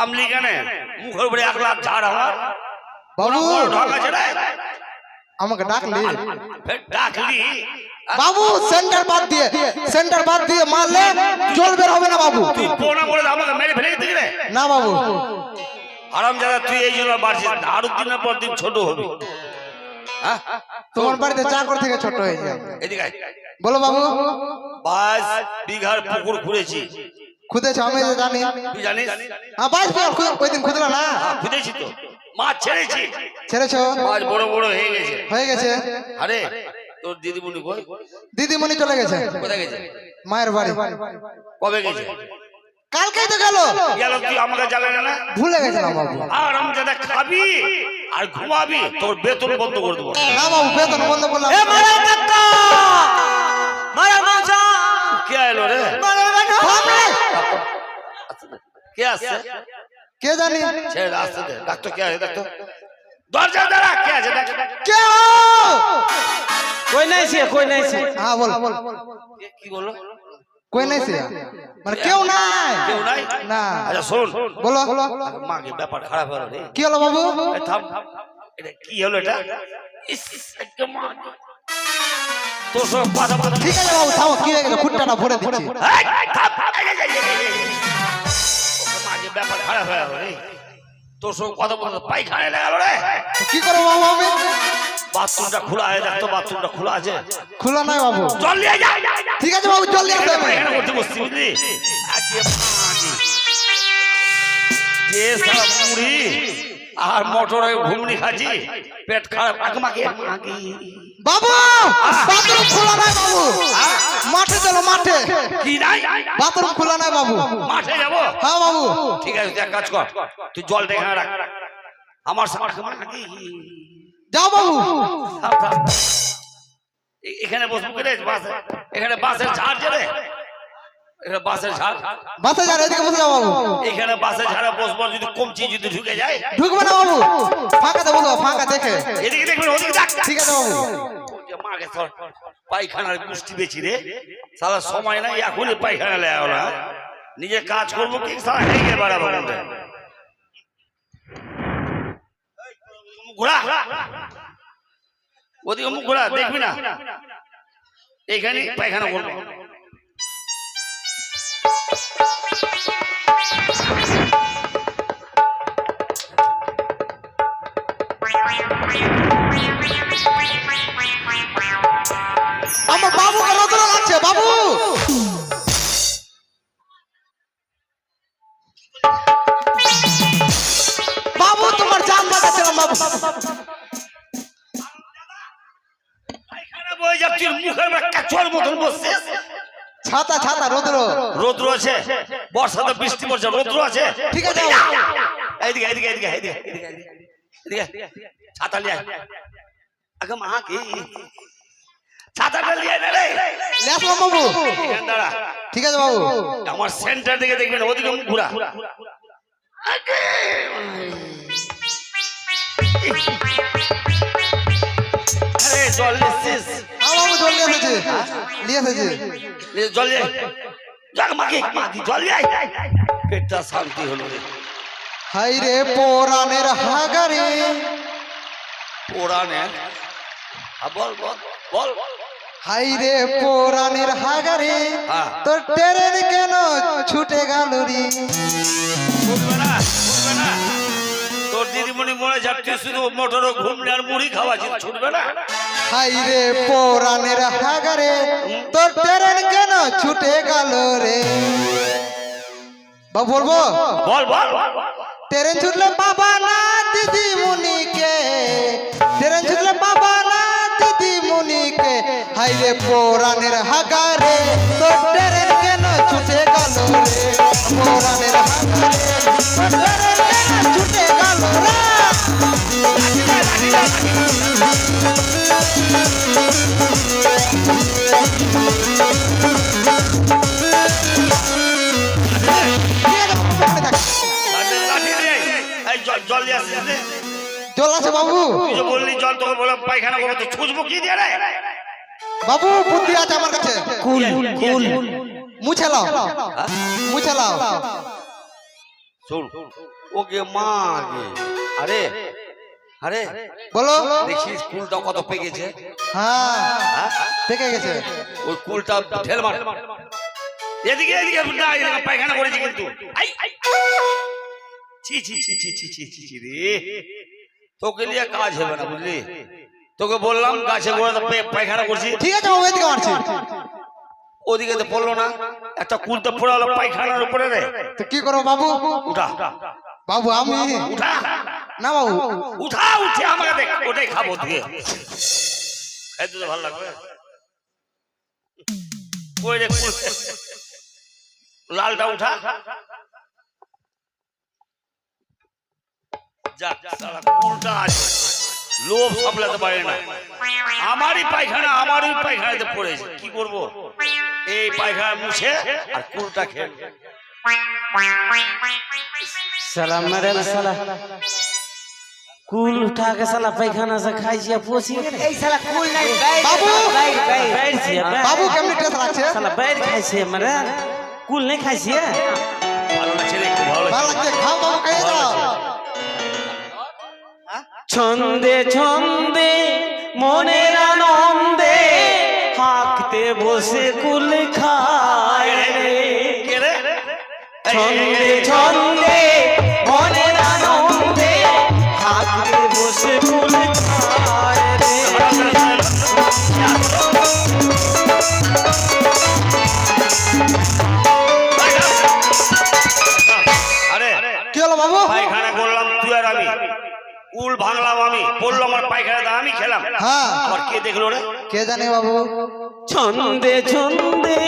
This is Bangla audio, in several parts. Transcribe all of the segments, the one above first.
থামলি কেন? মুখের উপরে এক লাখ ঝাড় আমার বাবু! বড় ঢং আছে রে। আমাকে ডাকলি? ডাকলি? বাবু সেন্টার বাদ দিয়ে সেন্টার বাদ দিয়ে মারলে জল বের হবে না বাবু। তুই পোনা করে আমাকে মেরে ফেলে রে। না বাবু। আরাম যারা তুই এই জন্য বাড়ছিস। আরও দিনের পর দিন ছোট হবি। হ্যাঁ? তোমার বাড়িতে চাকর থেকে ছোট হয়ে যায় এদিকে বলো বাবু। বাইশ বিঘার পুকুর খুঁড়েছি। খুদেছো আমি তো জানি। তুই জানিস? হ্যাঁ খু- ওই দিন খুদলা না হ্যাঁ, খুঁড়েছি তো। মাছ ছেড়েছি। ছেড়েছো? মাছ বড় বড় হয়ে গেছে। হয়ে গেছে? আরে তোর দিদিমণি কই? দিদিমণি চলে গেছে। কোথায় গেছে? মায়ের বাড়ি। কবে গেছে? কালকেই তো গেল। গেল তুই আমাকে জানালে না ভুলে গেছিলাম বাবু। আর আমি যাতে খাবি আর ঘুমাবি তোর বেতন বন্ধ করে দেবো। না বাবু বেতন বন্ধ করলাম। এ মারা কাকা মারা মাঝা কে এলো রে? বাপরে! কে আছে? কে জানি? সে আসতে দে। ডাক্তার কে আছে? ডাক্তার দরজা দ্বারা কে আছে? কে কই নাই কই নাই হ্যাঁ বল। হ্যাঁ, কি বলো কই নাই মানে কেউ নাই। কেউ নাই? না। আচ্ছা শুন। বলো। মা ব্যাপার? খারাপ হলো রে। কি হলো বাবু? থাম। এটা কি হলো এটা? ইস একদম তোর সব কথা বলা ঠিক আছে বাবু থামো কি হয়ে গেছে খুঁটটাটা ভরে দিচ্ছি। ব্যাপার খারাপ হয়ে রে। তোর সব কথা বলতে পায়খানায় লাগালো রে। কি করব বাবু আমি? বাথরুমটা খোলা আছে দেখতো বাথরুমটা খোলা আছে। খোলা নাই বাবু। জল নিয়ে যা। ঠিক আছে বাবু চল আসবে আমি পায়খানা করতে বসছি বুঝলি? যে সারা মুড়ি। আর মটরে ঘুমনি খাচ্ছি। পেট খারাপ আগে মাকে বাবু বাথরুম খোলা নাই বাবু। মাঠে চলো মাঠে। কি নাই? বাথরুম খোলা নাই বাবু। মাঠে যাব? হ্যাঁ বাবু। ঠিক আছে তুই এক কাজ কর। তুই জলটা এখানে রাখ। আমার সাথে যাও বাবু। এখানে বসবো কে রে? বাসে। এখানে বাসের রে এখানে বাসের ঝাড়। বাসে যান এদিকে বসে যাও বাবু। এখানে বাসের ঝাড়ে বসবো যদি যদি ঢুকে যায়। ঢুকবে না বাবু। ফাঁকাতে বসো ফাঁকা দেখে। এদিকে দেখবেন ওদিকে দেখ ঠিক আছে বাবু। মাকে তোর পায়খানার গুষ্টি রে। সারা সময় নাই এখনই পায়খানা লেয়া ওরা নিজে কাজ করব কি? সারা বাড়াবো ঘোরা। ওদিকে মুখ ঘোরা দেখবি না? এইখানে পায়খানা করব। যাচ্ছি কাচুয়ার মতন বসছে। ছাতা ছাতা রোদ্র। রৌদ্র আছে। বর্ষাতে বৃষ্টি পড়ছে রৌদ্র আছে। ঠিক আছে এইদিকে এইদিকে এইদিকে এইদিকে এইদিকে ছাতা লিয়ে আগে মা কি? ছাতাটা লিয়ে নে রে। লেসলাম বাবু। ঠিক আছে বাবু। আমার সেন্টার দিকে দেখবেন ওদিকে ঘুরা। আগে। আরে জল নিচ্ছিস জল নিয়ে এসেছে। নিয়ে এসেছে। জল। নিয়ে আয়। মাকে মাকে জল। নিয়ে পেটটা শান্তি হলো রে। হাই রে পোরানের হাগারে। পুরাণে বল বল বল। হাই রে পোরানের হাগারে। তোর ট্রেন কেন ছুটে গেল রে? তোর দিদিমণি মনে যাচ্ছে শুধু মোটর ঘুমলে আর মুড়ি খাওয়াছি ছুটবে না? হাই রে পোরানের হাগারে তোর ট্রেন কেন ছুটে গেল রে? বাবু বলব? বল বল। ট্রেন ছুটলে বাবা না দিদি মুনিকে। ট্রেন ছুটলে বাবা না দিদি মুনিকে। হাই রে পোরানের হাগারে তোর ট্রেন কেন ছুটে গেল রে? পোরানের হাগারে তোর ট্রেন কেন ছুটে গেল রে? জল দিয়ে আছে বাবু। তুই যে বললি জল তোকে বলে পায়খানা করব তো ছুঁচবো কি দিয়ে রে? বাবু বুদ্ধি আছে আমার কাছে। কুল কুল। মুছে লাও মুছে লাও শোন ওকে মা আরে আরে বলো। দেখিস কুলটা কত পেকেছে? হ্যাঁ, হ্যাঁ পেকে গেছে। ওই কুলটা ঢেল মার। এদিকে এদিকে না পায়খানা করেছে কিন্তু। আই ছি ছি ছি ছি ছি ছি ছি রে। তোকে নিয়ে কাজ হবে না বুঝলি? তোকে বললাম গাছে গোড়াতে পায়খানা করছি। ঠিক আছে বাবু এদিকে মারছি। ওদিকে তো পড়ল না। একটা কুল তো পড়ে হলো পায়খানার উপরে রে। তো কি করব বাবু? উঠা। বাবু আমি উঠা। না বাবু উঠা উঠে আমাকে দেখ ওটাই খাব দিয়ে। খাইতে তো ভালো লাগবে? লালটা উঠা। আছে? লোভ না। আমারই পায়খানা আমারই পায়খানাতে পড়েছে। কি করব? এই পায়খানা মুছে আর কুলটা খেয়ে সালাম। কুল উঠা কে সালা পায়খানা সে খাই খাইছিয়া পচি এই সালা কুল নাই বাইর বাবু! বাইর বাইর। বাইরছিয়া বাবু কেমনে টেস্ট লাগছে? সালা বাইর খাইছে মানে কুল নাই খাইছিয়া ভালো না ছেলে খুব ভালো ভালো লাগছে খাও বাবু খাইয়ে দাও। ছন্দে ছন্দে মনে আনন্দে হাঁকতে বসে কুল খায়। রে? ছন্দে উল ভাঙলাম আমি পড়ল আমার পায়খানা দা আমি খেলাম হ্যাঁ। আবার কে দেখল রে কে জানে বাবু ছন্দে ছন্দে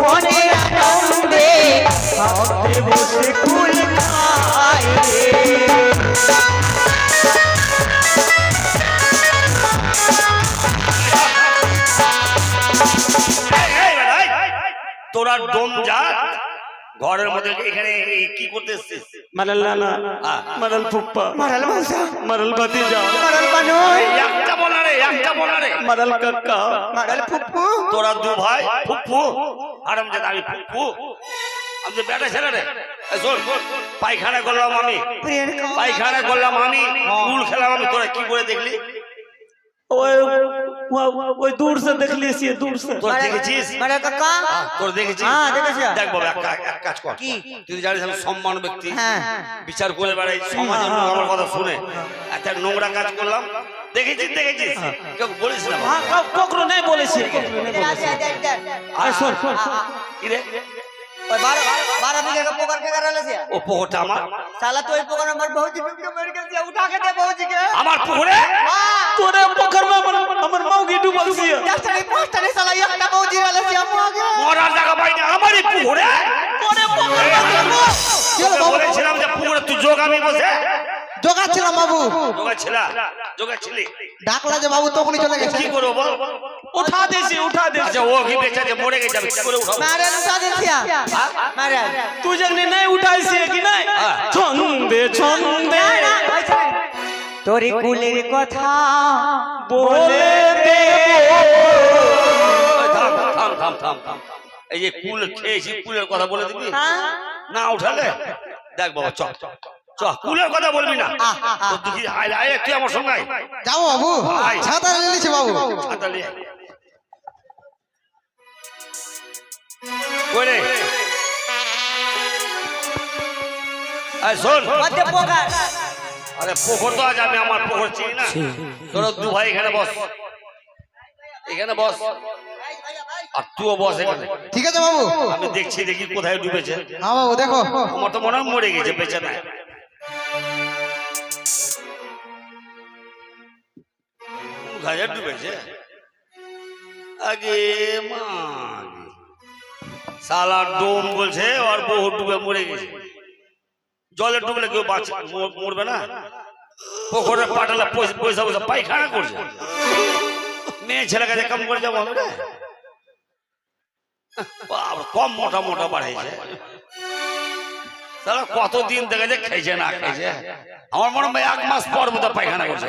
মনের আনন্দে হাঁকতে বসে কুল খায়। তোরা ডোম যা ঘরের মধ্যে এখানে কি করতে এসছিস? মারাল লালা হ্যাঁ। মারাল ফুপ্পা মারাল মাসা মারাল ভাতিজা মারাল বানই একটা বলা রে একটা বলা রে। মারাল কাকা। মারাল ফুপ্পু। তোরা দু ভাই ফুপ্পু। আরাম যে আমি ফুপ্পু। আমি বেটা ছেলে রে। শোন পায়খানা করলাম আমি। পায়খানা করলাম আমি হ্যাঁ। ফুল খেলাম আমি। তোরা কি করে দেখলি? ওই ওই দূর সে দেখলি সে দেখেছিস মানে কাকা তোর দেখেছিস হ্যাঁ দেখ বাবা এক কাজ কর তুই জানিস আমি সম্মান ব্যক্তি হ্যাঁ বিচার করে বেড়াই সমাজ আমার কথা শুনে একটা নোংরা কাজ করলাম দেখেছিস দেখেছিস কেউ বলিস না হ্যাঁ কখনো বলেছি আর শোন ওই 12 12 बीघा का पोखर के करले से ओ पोखर আমার साला तो ओई पोखर हमर भौजी डूब के मर गेल से उठा के दे भौजी के আমার পোখরে তোরে পোখर में हमर हमर मौगी डूबल से दसटा नहीं पांचटा नहीं साला एकटा भौजी रहले से हम आगे मोरा जगह भाई ने আমারই পোখরে তোরে পোখর में চলো বলেছিলাম যে পোখরে তুই যোগ আমি বসে জোগাচ্ছিলাম বাবু। ডাকলা যে বাবু তখনই চলে গেছে। হ্যাঁ। কুলের কথা বলে এই যে কুল খেয়েছি কুলের কথা বলে দিবি? না উঠালে? দেখ বাবা চল চল। চ কুলের কথা বলবি না। তো দেখি আয় আয় তুই আমার সঙ্গে আয়। বাবু আয়। ছাতা নিয়ে বাবু। ছাতা নিয়ে কই রে আয় শোন। মধ্যে পোখর আরে পুকুর তো আজ আমি আমার পুকুর চিনি না। তোরা দু ভাই এখানে বস। এখানে বস। আর তুইও বস এখানে। ঠিক আছে বাবু। আমি দেখছি দেখি কোথায় ডুবেছে। হ্যাঁ বাবু দেখো। আমার তো মনে হয় মরে গেছে বেঁচে নাই। কোথায় ডুবেছে আগে মা সালা ডোম বলছে, আর বহু ডুবে মরে গেছে। জলে ডুবলে কেউ বাঁচ মরবে না। পুকুরে পাটালা পয়সা পয়সা পায়খানা করছে। মেয়ে ছেলে কাছে কাম করে যাব হবে কম মোটা মোটা বাড়াইছে। তাহলে কতদিন থেকে যে খেয়েছে না খেয়েছে। আমার মনে হয় এক মাস পর মতো পায়খানা করছে।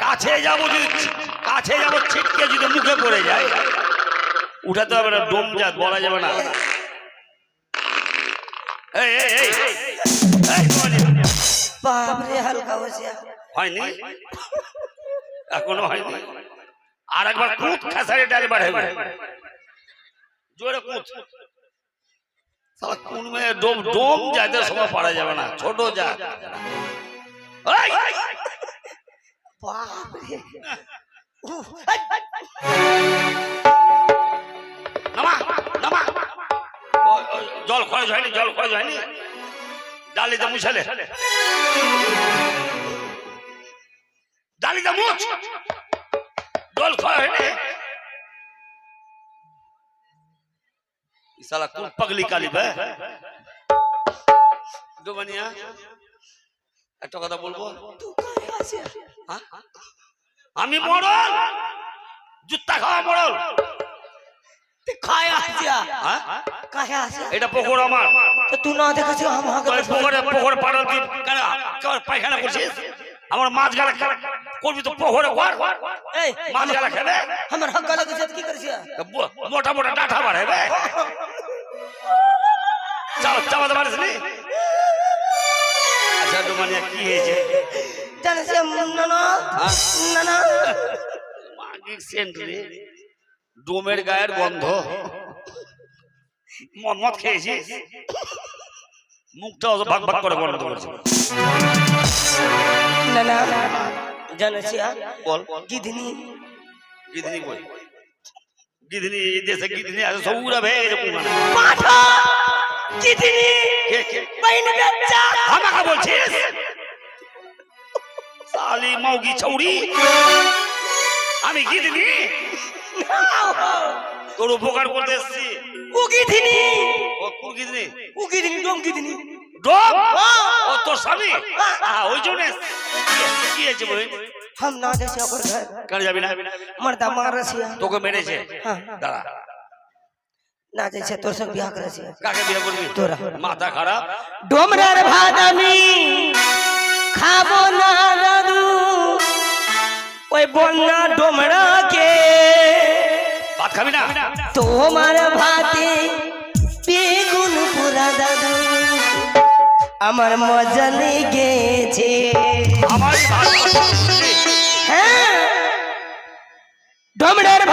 কাছে যাব যদি কাছে যাব ছিটকে যদি মুখে পড়ে যায় উঠাতে হবে না ডোম জাত বলা যাবে না। হয়নি? এখনও হয়নি। আর একবার কুত খেসারি ডাল বাড়াবে জোরে কুত। কোন মেয়ে ডোম ডোম যাতে সময় পারা যাবে না ছোট যা এই! বাপরে নামা নামা ওই, ওই, জল খরচ হয়নি জল খরচ হয়নি ডালিতে মুছালে ডালিতে মুছ জল খরচ হয়নি साला तू पगली काली বে ডোবানিয়া একটা কথা বলবো হ্যাঁ? আমি মরল। জুত্তা খাওয়া মরল। হ্যাঁ? কাহে আসিয়া। এটা পুকুর আমার। তো তুই না দেখাছিস আমাকে তো এই পুকুরে পুকুর পাড়াল তুই কেন কেন পায়খানা করছিস? আমার মাছ গালা করবি তো পুকুরে ঘর। এই মাছ গালা খেবে আমার হক গলা কিছু কি মোটা মোটা ডাঠা নি? আচ্ছা কি হয়েছে? হ্যাঁ? ডোমের গায়ের গন্ধ। মদ খেয়েছিস মুখটা অত ভাগ ভাগ করে বন্ধ করেছে না বল। গিধনি। বল। গিধনি এই দেশে গিধনি আছে সব উড়া ভেঙে গেছে কোনখানে। পাঠা কে? আমাকে বলছিস? সালি মৌগি ছৌরি আমি গিধনি তোর উপকার করতে এসছি ও গিদিনি ও কোন গিধনি ও গিদিনি ডোম গিদিনি ডোম ও তোর স্বামী আহ, ওই জন্য এসছি। কি- কি হয়েছে বই हम ना जैसे ओकर घर কেন যাবি না मर्दा मार रसिया তোকে মেরেছে হ্যাঁ। দাঁড়া ना जैसे तोर संग बियाह कर रसिया কাকে বিয়ে করবি তোরা। মাথা খারাপ ডোমরার ভাত আমি খাবো না দাদু ওই বন্যা ডোমরাকে। ভাত খাবি না? তোমার ভাতে বেগুন পুরা দাদু আমার মজা লেগেছে। আমার হ্যাঁ? ডোমরার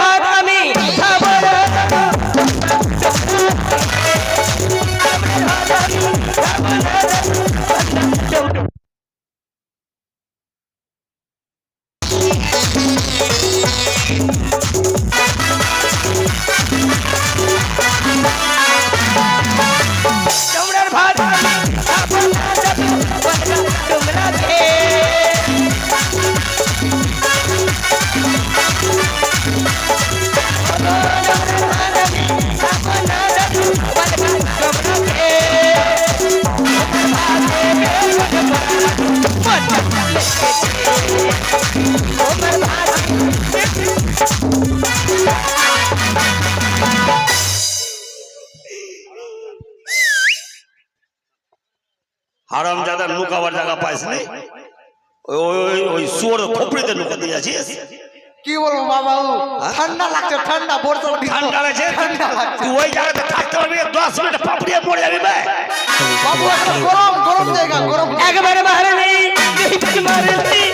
হারাম জাদা লুকাবার জায়গা পাইস নি ওই শুয়োর খোপড়িতে লুকা দিয়ে আছিস কি বলব বাবা ঠান্ডা লাগছে ঠান্ডা বর্ষার ঠান্ডা লাগছে? ঠান্ডা লাগছে। তুই ওই জায়গাতে থাকতে পারবি দশ মিনিট পাপড়িয়ে পড়ে যাবি বে। বাবু একটা গরম গরম জায়গা গরম। একবারে মারে নেই মারে নেই।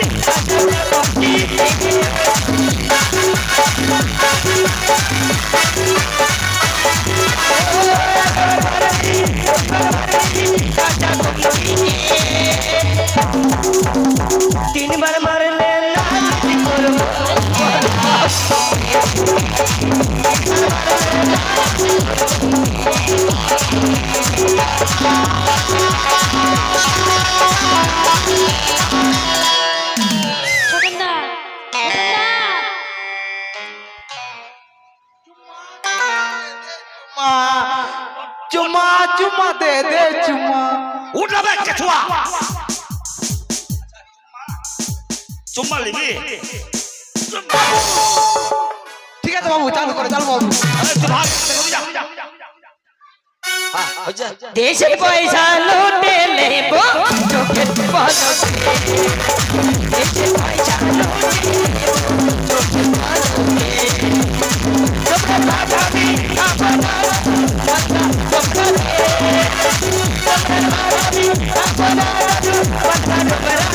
তিনবার চুম্মা নিবি ঠিক আছে বাবু চালু করে চালু বাবু দেশের পয়সা লুটে নেব চোখের পলকে দেশের পয়সা লুটে নেব চোখের পলকে তোমরা বাধাবি আপনারা তোমরা তোমরা আপনারা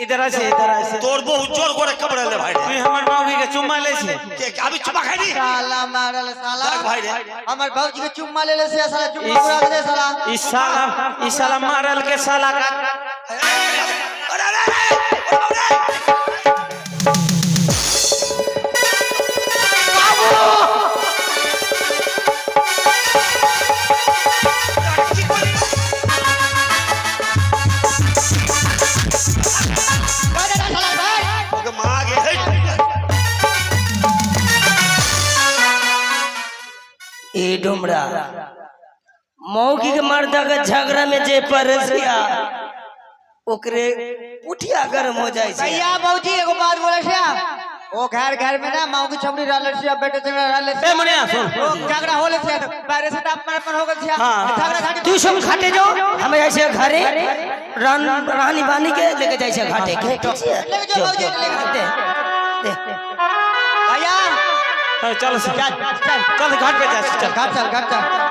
इधर आ जा। इधर आ जा। तोर बहुत ज़ोर को रख कपड़ा ले भाई तू हमर बाबू के चुम्मा ले छे अभी चुम्मा खाई साला मारल साला। देख भाई हमर बाबूजी के चुम्मा ले ले से साला चुम्मा उड़ा दे साला। ई साला ई साला मारल के साला का डुमरा मौगी के मर्दा के झगड़ा में जे परसिया ओकरे पुठिया गरम हो जाए छै भैया भौजी एगो बात बोले से ओ घर घर में ना माऊ की छबड़ी रहल से बेटे झगड़ा रहल से ए मनिया सुन ओ झगड़ा होले से बारे से अपन अपन हो गल से हाँ। झगड़ा घाटी तू सब घाटे जाओ हमें जैसे घरे रान रानी बानी के लेके जाए छै घाटे के ठीक छै लेके जाओ भौजी लेके दे जाओ। दे भैया ए, चल चल चल घाट पे जा चल। घाट चल घाट चल।